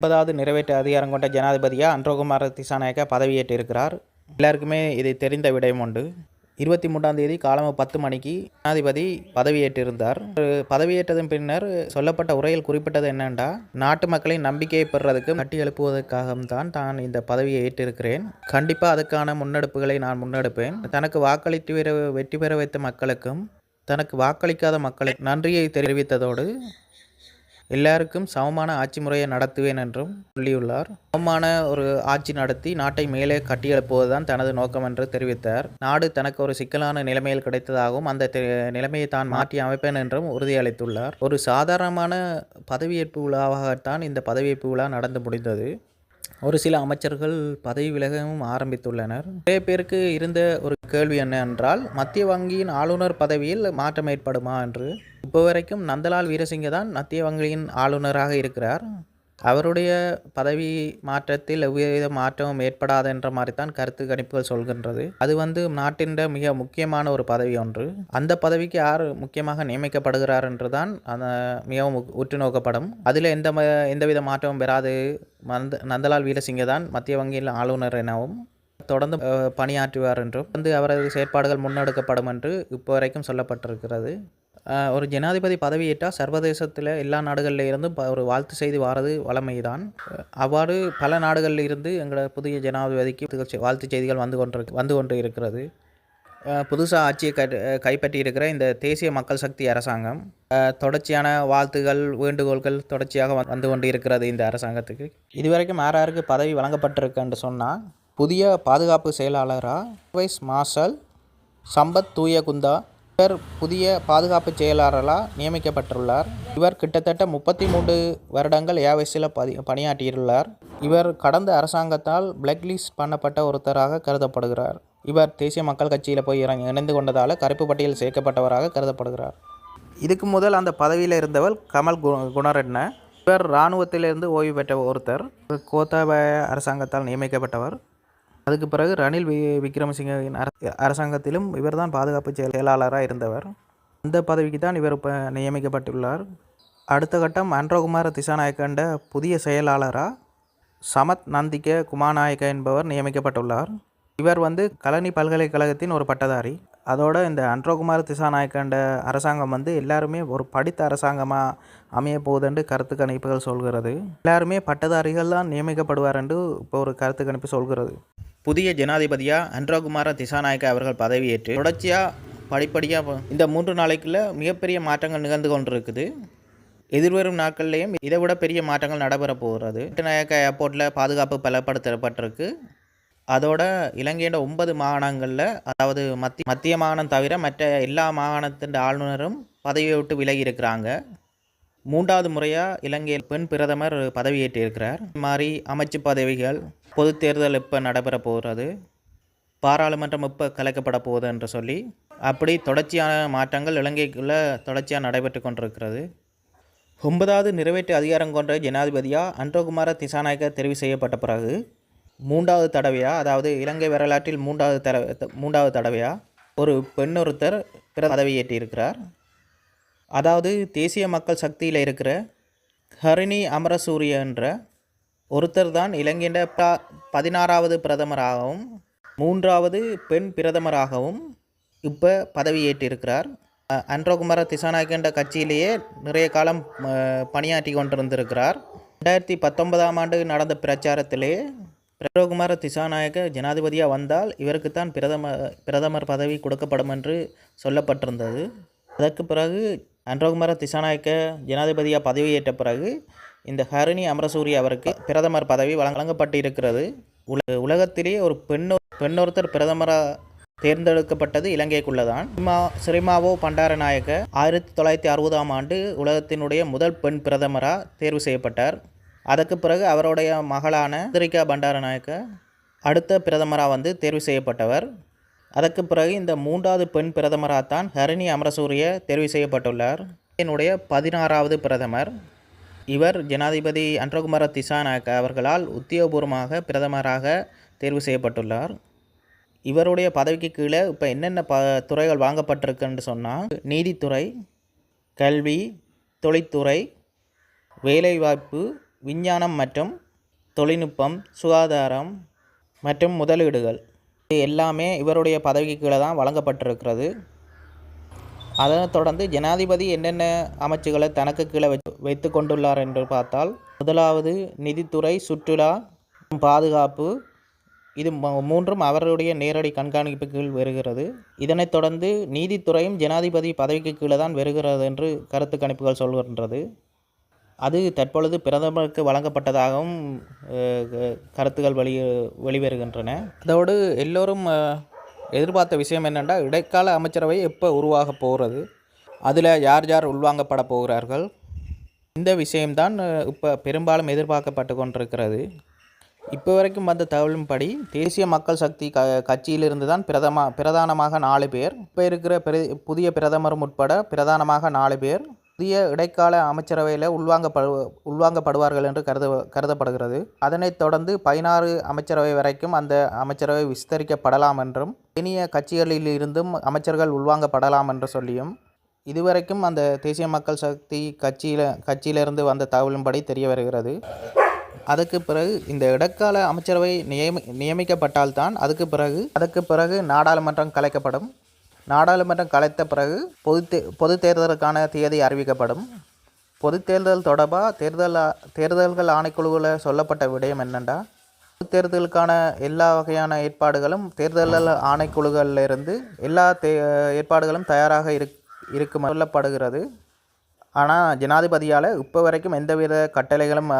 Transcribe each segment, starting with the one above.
முப்பதாவது நிறைவேற்று அதிகாரம் கொண்ட ஜனாதிபதியாக அன்றகுமார திசாநாயக்க பதவியேற்றிருக்கிறார். எல்லாருக்குமே இது தெரிந்த விடயம் உண்டு. இருபத்தி மூன்றாம் தேதி காலம பத்து மணிக்கு ஜனாதிபதி பதவியேற்றிருந்தார். பதவியேற்றதன் பின்னர் சொல்லப்பட்ட உரையில் குறிப்பிட்டது என்னென்றா நாட்டு மக்களின் நம்பிக்கையை பெறுறதுக்கு கட்டி எழுப்புவதற்காகவும் தான் தான் இந்த பதவியை ஏற்றிருக்கிறேன். கண்டிப்பாக அதுக்கான முன்னெடுப்புகளை நான் முன்னெடுப்பேன். தனக்கு வாக்களித்து வெற்றி பெற வைத்த மக்களுக்கும் தனக்கு வாக்களிக்காத மக்களுக்கு நன்றியை தெரிவித்ததோடு எல்லாருக்கும் சமமான ஆட்சி முறையை நடத்துவேன் என்றும் சொல்லியுள்ளார். சமமான ஒரு ஆட்சி நடத்தி நாட்டை மேலே கட்டியெழுப்புவதுதான் தனது நோக்கம் என்று தெரிவித்தார். நாடு தனக்கு ஒரு சிக்கலான நிலைமையில் கிடைத்ததாகவும் அந்த தெ- நிலைமையை தான் மாற்றி அமைப்பேன் என்றும் உறுதியளித்துள்ளார். ஒரு சாதாரணமான பதவியேற்பு விழாவாகத்தான் இந்த பதவியேற்பு விழா நடந்து முடிந்தது. ஒரு சில அமைச்சர்கள் பதவி விலகவும் ஆரம்பித்துள்ளனர். நிறைய பேருக்கு இருந்த ஒரு கேள்வி என்ன என்றால் மத்திய வங்கியின் ஆளுநர் பதவியில் மாற்றம் ஏற்படுமா என்று? இப்போ வரைக்கும் நந்தலால் வீரசிங்க தான் மத்திய வங்கியின் ஆளுநராக இருக்கிறார். அவருடைய பதவி மாற்றத்தில் எவ்வித மாற்றமும் ஏற்படாது என்ற மாதிரி தான் கருத்து கணிப்புகள் சொல்கின்றது. அது வந்து நாட்டின் மிக முக்கியமான ஒரு பதவி ஒன்று. அந்த பதவிக்கு யார் முக்கியமாக நியமிக்கப்படுகிறார் என்று தான் அந்த மிகவும் உற்று நோக்கப்படும் அதில் எந்த ம- எந்தவித மாற்றமும் பெறாது. மந்த நந்தலால் வீரசிங்க தான் மத்திய வங்கியில் ஆளுநர் எனவும் தொடர்ந்து பணியாற்றுவார் என்றும் வந்து அவரது செயற்பாடுகள் முன்னெடுக்கப்படும் என்று இப்போ வரைக்கும் சொல்லப்பட்டிருக்கிறது. ஒரு ஜனாதிபதி பதவியேற்றால் சர்வதேசத்தில் எல்லா நாடுகளில் இருந்தும் ஒரு வாழ்த்து செய்தி வாரது வழமைதான். தான் அவ்வாறு பல நாடுகளில் இருந்து எங்களோட புதிய ஜனாதிபதிக்கு வாழ்த்து செய்திகள் வந்து கொண்டிருக்கு வந்து கொண்டு இருக்கிறது. புதுசாக ஆட்சியை கை கைப்பற்றி இருக்கிற இந்த தேசிய மக்கள் சக்தி அரசாங்கம் தொடர்ச்சியான வாழ்த்துகள் வேண்டுகோள்கள் தொடர்ச்சியாக வந்து- வந்து கொண்டு இருக்கிறது இந்த அரசாங்கத்துக்கு. இதுவரைக்கும் யார் யாருக்கு பதவி வழங்கப்பட்டிருக்குன்னு சொன்னால் புதிய பாதுகாப்பு செயலாளராக வைஸ் மார்ஷல் சம்பத் தூயகுந்தா இவர் புதிய பாதுகாப்பு செயலாளராக நியமிக்கப்பட்டுள்ளார். இவர் கிட்டத்தட்ட முப்பத்தி மூன்று வருடங்கள் ஏவசியில் பதி பணியாற்றியுள்ளார். இவர் கடந்த அரசாங்கத்தால் பிளாக் லிஸ்ட் பண்ணப்பட்ட ஒருத்தராக கருதப்படுகிறார். இவர் தேசிய மக்கள் கட்சியில் போய் இறங்கி இணைந்து கொண்டதால் கருப்பு பட்டியல் சேர்க்கப்பட்டவராக கருதப்படுகிறார். இதுக்கு முதல் அந்த பதவியில் இருந்தவர் கமல் கு குணரட்ன. இவர் இராணுவத்திலிருந்து ஓய்வு பெற்ற ஒருத்தர். கோத்தாபய அரசாங்கத்தால் நியமிக்கப்பட்டவர். அதுக்கு பிறகு ரணில் வி விக்ரமசிங்கவின் அரசாங்கத்திலும் இவர்தான் பாதுகாப்பு செயலாளராக இருந்தவர். அந்த பதவிக்கு தான் இவர் இப்போ நியமிக்கப்பட்டுள்ளார். அடுத்த கட்டம் அன்றகுமார திசாநாயக்கண்ட புதிய செயலாளராக சமத் நந்திக்க குமாநாயக்க என்பவர் நியமிக்கப்பட்டுள்ளார். இவர் வந்து கலனி பல்கலைக்கழகத்தின் ஒரு பட்டதாரி. அதோட இந்த அன்றகுமார திசாநாயக்கண்ட அரசாங்கம் வந்து எல்லாருமே ஒரு படித்த அரசாங்கமாக அமைய போகுதுன்னு கருத்து கணிப்புகள் சொல்கிறது. எல்லாருமே பட்டதாரிகள் தான் நியமிக்கப்படுவார் என்று இப்போ ஒரு கருத்து கணிப்பு சொல்கிறது. புதிய ஜனாதிபதியாக அன்ரோகுமார திசாநாயக்க அவர்கள் பதவியேற்று தொடர்ச்சியாக படிப்படியாக இந்த மூன்று நாளைக்குள்ள மிகப்பெரிய மாற்றங்கள் நிகழ்ந்து கொண்டிருக்குது. எதிர்வரும் நாட்கள்லேயும் இதை விட பெரிய மாற்றங்கள் நடைபெற போகிறது. நாயக்க ஏர்போர்ட்டில் பாதுகாப்பு பலப்படுத்தப்பட்டிருக்கு. அதோட இலங்கையோட ஒன்பது மாகாணங்களில் அதாவது மத்திய மத்திய மாகாணம் தவிர மற்ற எல்லா மாகாணத்தின் ஆளுநரும் பதவியை விட்டு விலகி இருக்கிறாங்க. மூன்றாவது முறையாக இலங்கையில் பெண் பிரதமர் பதவியேற்றிருக்கிறார். இது மாதிரி அமைச்சு பதவிகள் பொது தேர்தல் இப்போ நடைபெற போகிறது? பாராளுமன்றம் இப்போ கலைக்கப்பட போகுது என்று சொல்லி அப்படி தொடர்ச்சியான மாற்றங்கள் இலங்கைக்குள்ளே தொடர்ச்சியாக நடைபெற்று கொண்டிருக்கிறது. ஒன்பதாவது நிறைவேற்று அதிகாரம் கொண்ட ஜனாதிபதியாக அன்றகுமார திசாநாயக்க தெரிவு செய்யப்பட்ட பிறகு மூன்றாவது தடவையாக அதாவது இலங்கை வரலாற்றில் மூன்றாவது தடவை மூன்றாவது தடவையாக ஒரு பெண் ஒருத்தர் பிற பதவியேற்றிருக்கிறார். அதாவது தேசிய மக்கள் சக்தியில் இருக்கிற ஹரிணி அமரசூரிய என்ற ஒருத்தர் தான் இலங்கையின் ப- பதினாறாவது பிரதமராகவும் மூன்றாவது பெண் பிரதமராகவும் இப்போ பதவியேற்றிருக்கிறார். அ- அன்றகுமார திசாநாயக்கண்ட கட்சியிலேயே நிறைய காலம் பணியாற்றி கொண்டிருந்திருக்கிறார். ரெண்டாயிரத்தி பத்தொன்பதாம் ஆண்டு நடந்த பிரச்சாரத்திலே பிரதகுமார திசாநாயக்க ஜனாதிபதியாக வந்தால் இவருக்கு தான் பிரதம பிரதமர் பதவி கொடுக்கப்படும் என்று சொல்லப்பட்டிருந்தது. அதற்கு பிறகு அன்றகுமார திசாநாயக்க ஜனாதிபதியாக பதவியேற்ற பிறகு இந்த ஹரிணி அமரசூரி அவருக்கு பிரதமர் பதவி வழங்கப்பட்டு இருக்கிறது உல உலகத்திலேயே ஒரு பெண்ணோ பெண்ணொருத்தர் பிரதமராக தேர்ந்தெடுக்கப்பட்டது இலங்கைக்குள்ளதான். சிமா ஸ்ரீமாவோ பண்டாரநாயக்க ஆயிரத்தி தொள்ளாயிரத்தி அறுபதாம் ஆண்டு உலகத்தினுடைய முதல் பெண் பிரதமராக தேர்வு செய்யப்பட்டார். அதற்கு பிறகு அவருடைய மகளான திரிகா பண்டாரநாயக்க அடுத்த பிரதமராக வந்து தேர்வு செய்யப்பட்டவர். அதற்கு பிறகு இந்த மூன்றாவது பெண் பிரதமராகத்தான் ஹரிணி அமரசூரிய தேர்வு செய்யப்பட்டுள்ளார். என்னுடைய பதினாறாவது பிரதமர். இவர் ஜனாதிபதி அன்றகுமார திசாநாயக்க அவர்களால் உத்தியோகபூர்வமாக பிரதமராக தேர்வு செய்யப்பட்டுள்ளார். இவருடைய பதவிக்கு கீழே இப்போ என்னென்ன ப துறைகள் வாங்கப்பட்டிருக்குன்னு சொன்னால் நீதித்துறை கல்வி தொழில்துறை வேலைவாய்ப்பு விஞ்ஞானம் மற்றும் தொழில்நுட்பம் சுகாதாரம் மற்றும் முதலீடுகள். இது எல்லாமே இவருடைய பதவிக்கு கீழே தான் வழங்கப்பட்டிருக்கிறது. அதனைத் தொடர்ந்து ஜனாதிபதி என்னென்ன அமைச்சுகளை தனக்கு கீழே வைத்து வைத்து கொண்டுள்ளார் என்று பார்த்தால் முதலாவது நிதித்துறை சுற்றுலா பாதுகாப்பு இது மூன்றும் அவருடைய நேரடி கண்காணிப்பு கீழ் வருகிறது. இதனைத் தொடர்ந்து நீதித்துறையும் ஜனாதிபதி பதவிக்கு கீழே தான் வருகிறது என்று கருத்து கணிப்புகள் சொல்கின்றது. அது தற்பொழுது பிரதமருக்கு வழங்கப்பட்டதாகவும் கருத்துக்கள் க- வெளி வெளிவருகின்றன. அதோடு எல்லோரும் எதிர்பார்த்த விஷயம் என்னென்னா இடைக்கால அமைச்சரவை எப்போ உருவாக போகிறது அதில் யார் யார் உள்வாங்கப்பட போகிறார்கள் இந்த விஷயம்தான் இப்போ பெரும்பாலும் எதிர்பார்க்கப்பட்டு கொண்டிருக்கிறது. இப்போ வரைக்கும் வந்த தகவலின்படி தேசிய மக்கள் சக்தி க கட்சியிலிருந்து தான் பிரதம பிரதானமாக நாலு பேர் இப்போ இருக்கிற பெரு புதிய பிரதமரும் உட்பட பிரதானமாக நாலு பேர் புதிய இடைக்கால அமைச்சரவையில் உள்வாங்கப்படு உள்வாங்கப்படுவார்கள் என்று கருத கருதப்படுகிறது. அதனைத் தொடர்ந்து பதினாறு அமைச்சரவை வரைக்கும் அந்த அமைச்சரவை விஸ்தரிக்கப்படலாம் என்றும் இனிய கட்சிகளில் இருந்தும் அமைச்சர்கள் உள்வாங்கப்படலாம் என்று சொல்லியும் இதுவரைக்கும் அந்த தேசிய மக்கள் சக்தி கட்சியில் கட்சியிலிருந்து வந்த தகவலின்படி தெரிய வருகிறது. அதுக்கு பிறகு இந்த இடைக்கால அமைச்சரவை நியமி நியமிக்கப்பட்டால்தான் அதுக்கு பிறகு அதுக்கு பிறகு நாடாளுமன்றம் கலைக்கப்படும். நாடாளுமன்றம் கலைத்த பிறகு பொது தே பொது தேர்தலுக்கான தேதி அறிவிக்கப்படும். பொது தேர்தல் தொடர்பாக தேர்தல் தேர்தல்கள் ஆணைக்குழுவில் சொல்லப்பட்ட விடயம் என்னென்னா பொது தேர்தலுக்கான எல்லா வகையான ஏற்பாடுகளும் தேர்தல் ஆணைக்குழுகளிலிருந்து எல்லா தே ஏற்பாடுகளும் தயாராக இருக் இருக்கும் சொல்லப்படுகிறது. ஆனால் ஜனாதிபதியால் இப்போ வரைக்கும் எந்தவித கட்டளைகளும்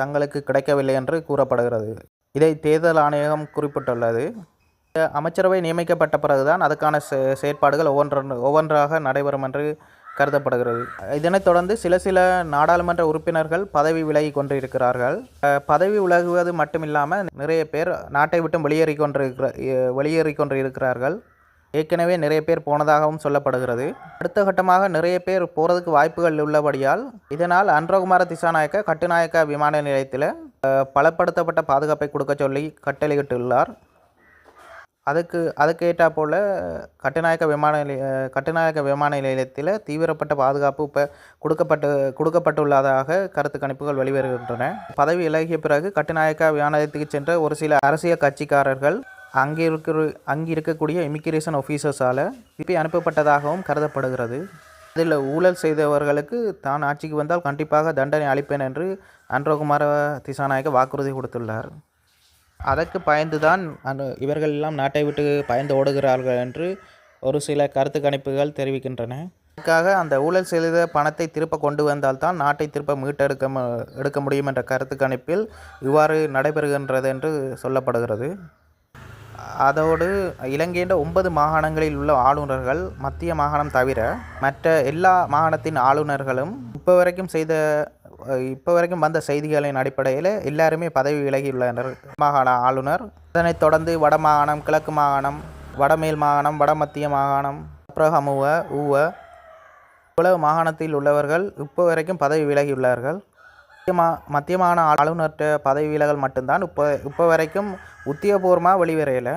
தங்களுக்கு கிடைக்கவில்லை என்று கூறப்படுகிறது. இதை தேர்தல் ஆணையகம் குறிப்பிட்டுள்ளது. அமைச்சரவை நியமிக்கப்பட்ட பிறகுதான் அதுக்கான செ- செயற்பாடுகள் ஒவ்வொன்று ஒவ்வொன்றாக நடைபெறும் என்று கருதப்படுகிறது. இதனைத் தொடர்ந்து சில சில நாடாளுமன்ற உறுப்பினர்கள் பதவி விலகி கொண்டிருக்கிறார்கள். பதவி விலகுவது மட்டுமில்லாமல் நிறைய பேர் நாட்டை விட்டு வெளியேறி கொண்டிருக்கிற வெளியேறி கொண்டிருக்கிறார்கள். ஏற்கனவே நிறைய பேர் போனதாகவும் சொல்லப்படுகிறது. அடுத்த கட்டமாக நிறைய பேர் போகிறதுக்கு வாய்ப்புகள் உள்ளபடியால் இதனால் அன்றகுமார திசாநாயக்க கட்டுநாயக்க விமான நிலையத்தில் பலப்படுத்தப்பட்ட பாதுகாப்பை கொடுக்க சொல்லி கட்டளையிட்டுள்ளார். அதுக்கு அதுக்கேற்றா போல் கட்டுநாயக்க விமான நிலைய கட்டுநாயக்க விமான நிலையத்தில் தீவிரப்பட்ட பாதுகாப்பு இப்போ கொடுக்கப்பட்டு கொடுக்கப்பட்டுள்ளதாக கருத்து கணிப்புகள் வெளிவருகின்றன. பதவி விலகிய பிறகு கட்டுநாயக்க விமான நிலையத்துக்கு சென்ற ஒரு சில அரசியல் கட்சிக்காரர்கள் அங்கே இருக்கிற அங்கே இருக்கக்கூடிய இமிக்ரேஷன் ஆஃபீஸர்ஸால் திருப்பி அனுப்பப்பட்டதாகவும் கருதப்படுகிறது. இதில் ஊழல் செய்தவர்களுக்கு தான் ஆட்சிக்கு வந்தால் கண்டிப்பாக தண்டனை அளிப்பேன் என்று அன்றகுமார திசாநாயக்க வாக்குறுதி கொடுத்துள்ளார். அதற்கு பயந்துதான் அந்த இவர்கள் எல்லாம் நாட்டை விட்டு பயந்து ஓடுகிறார்கள் என்று ஒரு சில கருத்து கணிப்புகள் தெரிவிக்கின்றன. அதுக்காக அந்த ஊழல் செய்த பணத்தை திருப்ப கொண்டு வந்தால்தான் நாட்டை திருப்ப மீட்டெடுக்க எடுக்க முடியும் என்ற கருத்து கணிப்பில் இவ்வாறு நடைபெறுகின்றது என்று சொல்லப்படுகிறது. அதோடு இலங்கையின் ஒன்பது மாகாணங்களில் உள்ள ஆளுநர்கள் மத்திய மாகாணம் தவிர மற்ற எல்லா மாகாணத்தின் ஆளுநர்களும் இப்போ வரைக்கும் செய்த இப்போ வரைக்கும் வந்த செய்திகளின் அடிப்படையில் எல்லாருமே பதவி விலகியுள்ளனர். மாகாண ஆளுநர் அதனைத் தொடர்ந்து வட மாகாணம் கிழக்கு மாகாணம் வடமேல் மாகாணம் வடமத்திய மாகாணம் அப்ரஹமுவ ஊவ இவ்வளவு மாகாணத்தில் உள்ளவர்கள் இப்போ வரைக்கும் பதவி விலகியுள்ளார்கள். மத்திய மா மாகாண ஆளுநர்கிட்ட பதவி விலகல் மட்டும்தான் இப்போ இப்போ வரைக்கும் உத்தியோகபூர்வமாக வெளிவரையலை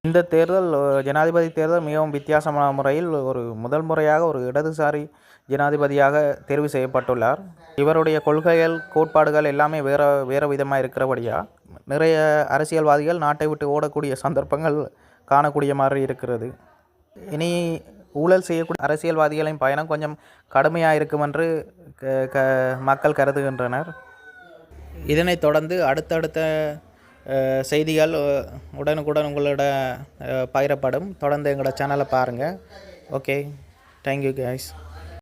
இந்த தேர்தல் ஜனாதிபதி தேர்தல் மிகவும் வித்தியாசமான முறையில் ஒரு முதல் முறையாக ஒரு இடதுசாரி ஜனாதிபதியாக தேர்வு செய்யப்பட்டுள்ளார். இவருடைய கொள்கைகள் கோட்பாடுகள் எல்லாமே வேறு வேறு விதமாக இருக்கிறபடியா நிறைய அரசியல்வாதிகள் நாட்டை விட்டு ஓடக்கூடிய சந்தர்ப்பங்கள் காணக்கூடிய மாதிரி இருக்கிறது. இனி ஊழல் செய்யக்கூடிய அரசியல்வாதிகளின் பயணம் கொஞ்சம் கடுமையாக இருக்கும் என்று க- க மக்கள் கருதுகின்றனர். இதனைத் தொடர்ந்து அடுத்தடுத்த செய்திகள் உடனுக்குடன் உங்களோட பகிரப்படும். தொடர்ந்து எங்களோட சேனலை பாருங்கள் ஓகே தேங்க்யூ கைஸ்